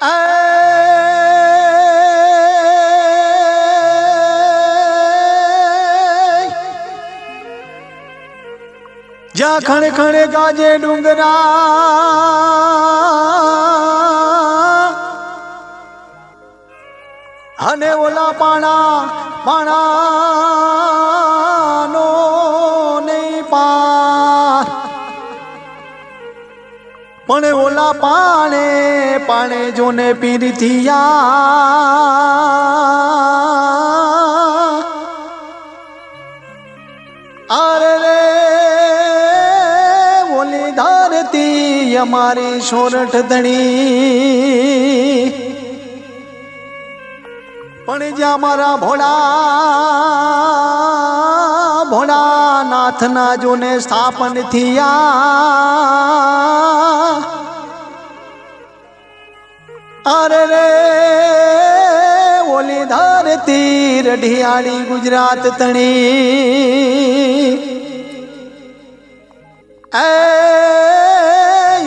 જ્યાં ખણે ખણે ગાજે ડુંગરા. અને ઓલા પાણા પાણા. પણ ઓલા પાણે પાણે જોને પીરથિયા આરે રે, ઓલી ધારતી અમારી સોરઠ ધણી. પણ જ્યાં મારા ભોળા, ભોળાનાથના જોને સ્થાપન થયા. અરે રે ઓલી ધરતી રઢિયાળી ગુજરાત તણી.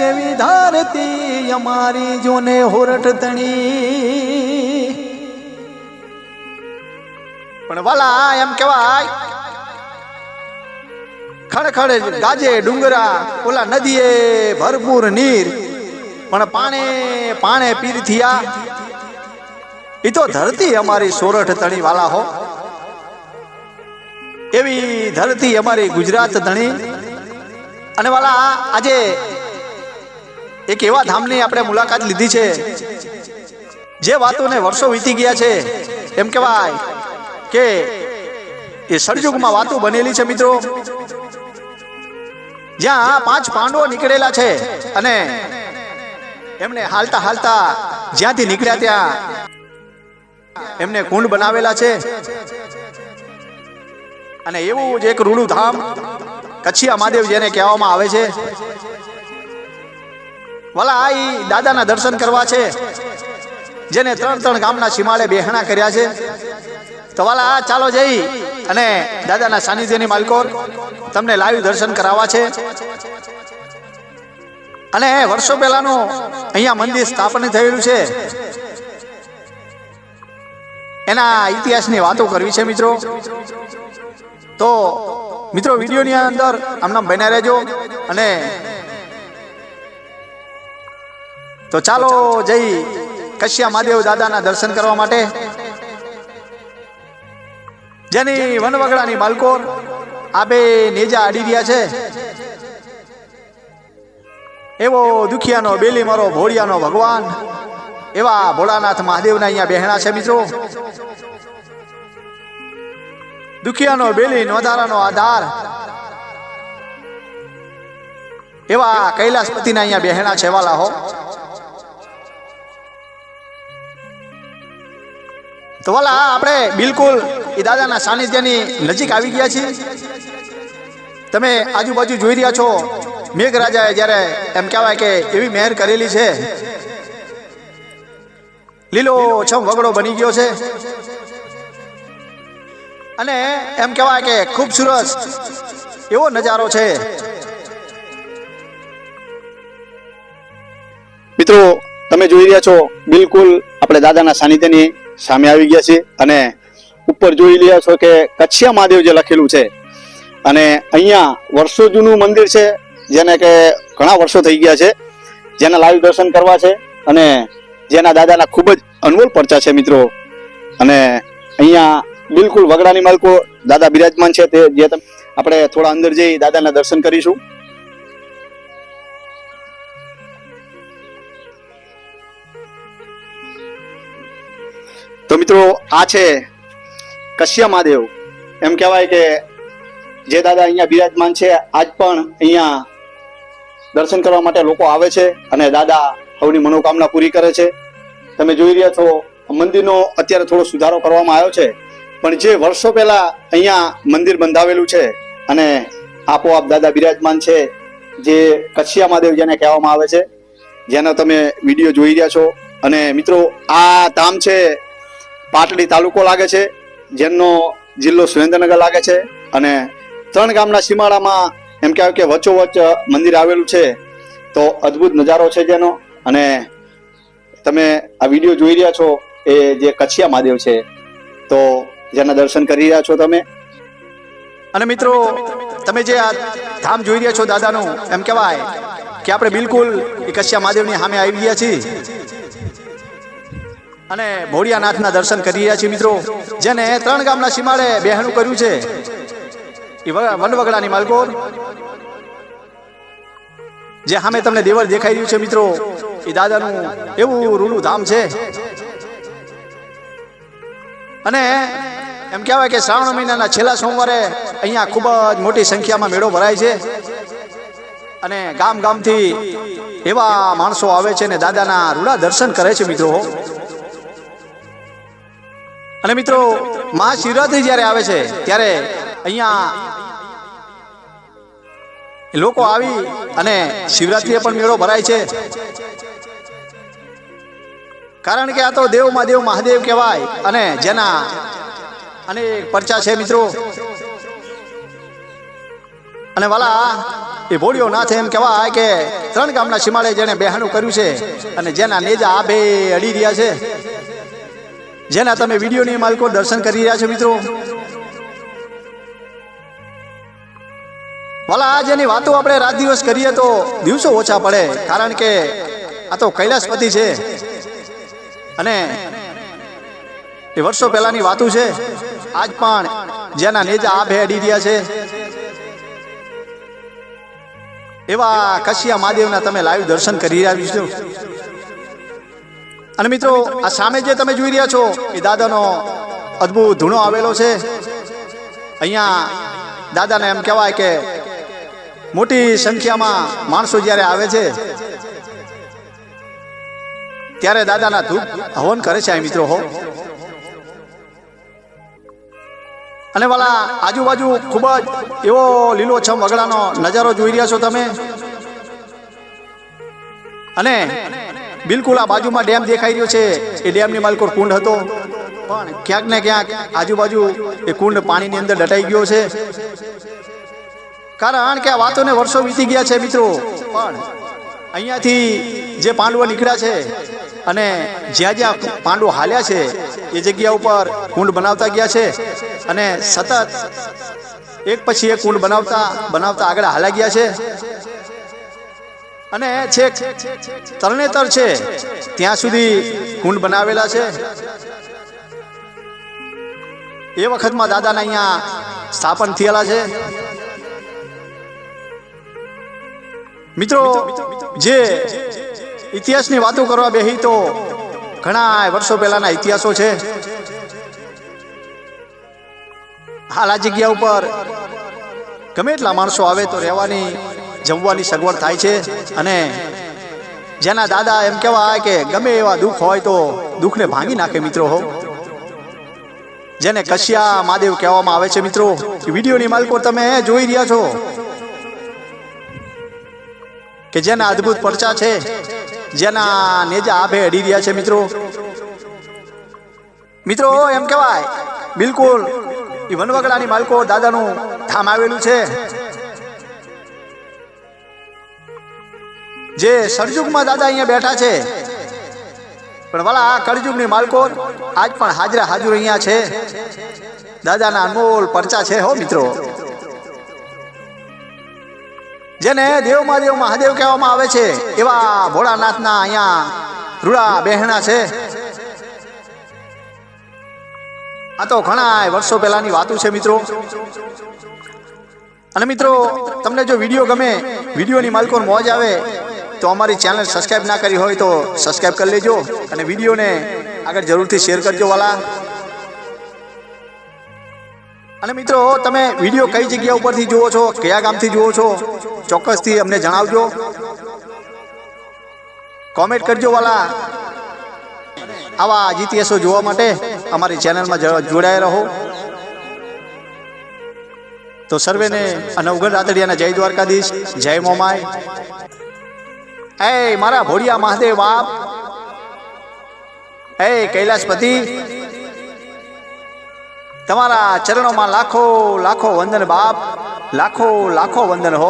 એવી ધરતી અમારી જોને હોરઠ તણી. પણ વાલા એમ કહેવાય, ખડખડ ગાજે ડુંગરા, ઓલા નદીએ ભરપૂર નીર. પણ પાણે પાણે પીર થયા. એ તો ધરતી અમારી સોરઠ તણી વાલા હો. એવી ધરતી અમારી ગુજરાત ધણી. અને વાલા, આજે એક એવા ધામની આપણે મુલાકાત લીધી છે. જે વાતોને વર્ષો વીતી ગયા છે. એમ કહેવાય કે એ સળયુગમાં વાતો બનેલી છે મિત્રો. જ્યાં પાંચ પાંડવો નીકળેલા છે અને એમને હાલતા હાલતા જ્યાંથી નીકળ્યા ત્યાં એમને કુંડ બનાવેલા છે. અને એવું જ એક રૂડું ધામ કચ્છિયા મહાદેવ જેને કહેવામાં આવે છે. વલા, આ દાદાના દર્શન કરવા છે. જેને ત્રણ ત્રણ ગામના સીમાડે બેહણા કર્યા છે. તો વાલા ચાલો જઈ અને દાદાના સાનિધ્યની માલકો તમને લાઈવ દર્શન કરાવવા છે. અને વર્ષો પહેલાનું અહીંયા મંદિર સ્થાપન થયેલું છે. એના ઇતિહાસની વાતો કરવી છે મિત્રો. તો મિત્રો, વિડીયોની અંદર આમનામ બન્યા રહેજો અને તો ચાલો જઈ કશ્યા મહાદેવ દાદાના દર્શન કરવા માટે. જેની વનવગડાની માલકોર આ બે નેજા અડી રહ્યા છે. એવો દુખિયાનો બેલી મારો ભોળિયાનો ભગવાન. એવા ભોળાનાથ મહાદેવના અહીંયા બેહણા છે મિત્રો. દુખિયાનો બેલી નોધારાનો આધાર. એવા કૈલાસપતિના અહીંયા બેહણા છે વાલા હો. તો વાલા, આપણે બિલકુલ એ દાદાના સાનિધ્યની નજીક આવી ગયા છીએ. તમે આજુબાજુ જોઈ રહ્યા છો. મેઘરાજાએ જ્યારે એમ કહેવાય કે એવી મહેર કરેલી છે, લીલો છમ વગડો બની ગયો છે. અને એમ કહેવાય કે ખૂબસૂરત એવો નજારો છે. મિત્રો, તમે જોઈ રહ્યા છો, બિલકુલ આપણે દાદાના સાનિધ્યની સામે આવી ગયા છે અને ઉપર જોઈ રહ્યા છો કે કચ્છિયા મહાદેવ જે લખેલું છે. અને અહીંયા વર્ષો જૂનું મંદિર છે જેને કે ઘણા વર્ષો થઈ ગયા છે, જેના લાઈવ દર્શન કરવા છે અને જેના દાદાના ખૂબ જ અનમોલ પરચા છે મિત્રો. અને અહીંયા બિલકુલ વગડાની માલકો દાદા બિરાજમાન છે તે જે આપણે થોડા અંદર જઈ દાદાના દર્શન કરીશું. તો મિત્રો, આ છે કશ્યા મહાદેવ. એમ કહેવાય કે જે દાદા અહીંયા બિરાજમાન છે, આજ પણ અહીંયા દર્શન કરવા માટે લોકો આવે છે અને દાદા સૌની મનોકામના પૂરી કરે છે. તમે જોઈ રહ્યા છો મંદિરનો અત્યારે થોડો સુધારો કરવામાં આવ્યો છે. પણ જે વર્ષો પહેલા અહીંયા મંદિર બંધાવેલું છે અને આપોઆપ દાદા બિરાજમાન છે, જે કચ્છિયા મહાદેવ જેને કહેવામાં આવે છે, જેનો તમે વીડિયો જોઈ રહ્યા છો. અને મિત્રો, આ ધામ છે, પાટડી તાલુકો લાગે છે જેનો જિલ્લો સુરેન્દ્રનગર લાગે છે. અને ત્રણ ગામના સીમાડામાં એમ કહેવાય કે વચ્ચોવચ્ચ મંદિર આવેલું છે, તો અદ્ભુત નજારો છે જેનો. અને તમે આ વીડિયો જોઈ રહ્યા છો એ જે કચ્છિયા મહાદેવ છે, તો જેના દર્શન કરી રહ્યા છો તમે. અને મિત્રો, તમે જે આ ધામ જોઈ રહ્યા છો દાદાનું, એમ કહેવાય કે આપણે બિલકુલ એ કશ્યા મહાદેવની સામે આવી ગયા છીએ. અને ભોળિયાનાથના દર્શન કરી રહ્યા છીએ મિત્રો, જેને ત્રણ ગામના સીમાડે બહેનું કર્યું છે. એ વનવગડાની માલકોર જે સામે તમને દેવળ દેખાઈ રહ્યું છે મિત્રો એ દાદાનું એવું રૂલું ધામ છે અને એમ કહેવાય કે શ્રાવણ મહિનાના છેલ્લા સોમવારે અહીંયા ખૂબ જ મોટી સંખ્યામાં મેળો ભરાય છે અને ગામ ગામથી એવા માણસો આવે છે ને દાદાના રૂડા દર્શન કરે છે મિત્રો અને મિત્રો મહાશિવરાત્રી જ્યારે આવે છે, ત્યારે અહીંયા લોકો આવી અને શિવરાત્રીએ પણ મેળો ભરાય છે. કારણ કે આ તો દેવ મહાદેવ કહેવાય અને જેના અને પરચા છે મિત્રો. અને વાલા, એ ભોળિયો નાથ એમ કહેવાય કે ત્રણ ગામના સીમાડે જેને બેહાનું કર્યું છે અને જેના નેજા આ બે અડી રહ્યા છે. જેના તમે વિડીયોની માલકો દર્શન કરી રહ્યા છો મિત્રો. વાલા આ જેની વાતો આપણે રાત દિવસ કરીએ તો દિવસો ઓછા પડે, કારણ કે આ તો કૈલાસપતિ છે. અને એ વર્ષો પહેલાની વાતો છે. આજ પણ જેના નેજા આ ભેડી રહ્યા છે. એવા કશિયા મહાદેવના તમે લાઈવ દર્શન કરી રહ્યા છો. અને મિત્રો, આ સામે જે તમે જોઈ રહ્યા છો, એ દાદાનો અદ્ભુત ધૂણો આવેલો છે. અહીંયા દાદાને એમ કહેવાય કે મોટી સંખ્યામાં માણસો જ્યારે આવે છે, ત્યારે દાદાના ધૂપ હવન કરે છે, આ મિત્રો હો. અને વાલા આજુબાજુ ખૂબ જ એવો લીલોછમ વગડાનો નજારો જોઈ રહ્યા છો તમે. અને બિલકુલ આ બાજુમાં ડેમ દેખાઈ રહ્યો છે. એ ડેમની માલકોર કુંડ હતો. પણ ક્યાંક ને ક્યાંક આજુબાજુ એ કુંડ પાણીની અંદર દટાઈ ગયો છે. કારણ કે આ વાતોને વર્ષો વીતી ગયા છે મિત્રો. પણ અહીંયાથી જે પાંડવો નીકળ્યા છે અને જ્યાં જ્યાં પાંડવો હાલ્યા છે, એ જગ્યા ઉપર કુંડ બનાવતા ગયા છે અને સતત એક પછી એક કુંડ બનાવતા બનાવતા આગળ હાલ્યા ગયા છે. અને છેક તરણેતર છે, ત્યાં સુધી કુંડ બનાવેલા છે. એ વખતમાં દાદાના અહીંયા સ્થાપન થયેલા છે. મિત્રો, જે ઇતિહાસની વાતો કરવા બેહી તો ઘણા વર્ષો પહેલાના ઇતિહાસો છે. હાલ આ જગ્યા ઉપર ગમે એટલા માણસો આવે તો રહેવાની, જમવાની સગવડ થાય છે. અને જેના દાદા એમ કહેવાય કે ગમે એવા દુઃખ હોય તો દુઃખને ભાંગી નાખે મિત્રો હો. જેને કશિયા મહાદેવ કહેવામાં આવે છે મિત્રો, વિડીયોની માલકો તમે જોઈ રહ્યા છો. કે જેના અદ્ભુત પરચા છે, જેના નેજા આભે અડી રહ્યા છે મિત્રો. મિત્રો, એમ કહેવાય, બિલકુલ એ વનવગડાની માલકો દાદાનું ધામ આવેલું છે. જે સરજુગમાં દાદા અહીંયા બેઠા છે. પણ વાલા, આ કળજુગની માલકો આજ પણ હાજરા હાજર અહીંયા છે. દાદાના અનમોલ પરચા છે હો મિત્રો. જેને દેવ મહાદેવ મહાદેવ કહેવામાં આવે છે, એવા ભોળાનાથના અહીંયા રૂડા બહેણા છે. આ તો ઘણા વર્ષો પહેલાની વાતો છે મિત્રો. અને મિત્રો, તમને જો વીડિયો ગમે, વિડીયોની માલકો મોજ આવે, તો અમારી ચેનલ સબસ્ક્રાઈબ ના કરી હોય તો સબસ્ક્રાઈબ કરી લેજો અને વિડીયોને આગળ જરૂરથી શેર કરજો વાલા. અને મિત્રો, તમે વીડિયો કઈ જગ્યા ઉપરથી જુઓ છો? કયા ગામથી જુઓ છો? ચોક્કસથી અમને જણાવજો. કોમેન્ટ કરજો વાલા. આવા જીતીએસો જોવા માટે અમારી ચેનલમાં જોડાયા રહો. તો સર્વેને અને ઉગર રાતડિયાના જય દ્વારકાધીશ, જય મોમાય એ મારા ભોળિયા મહાદેવ બાપ. એ કૈલાસપતિ તમારા ચરણોમાં લાખો લાખો વંદન બાપ લાખો લાખો વંદન હો.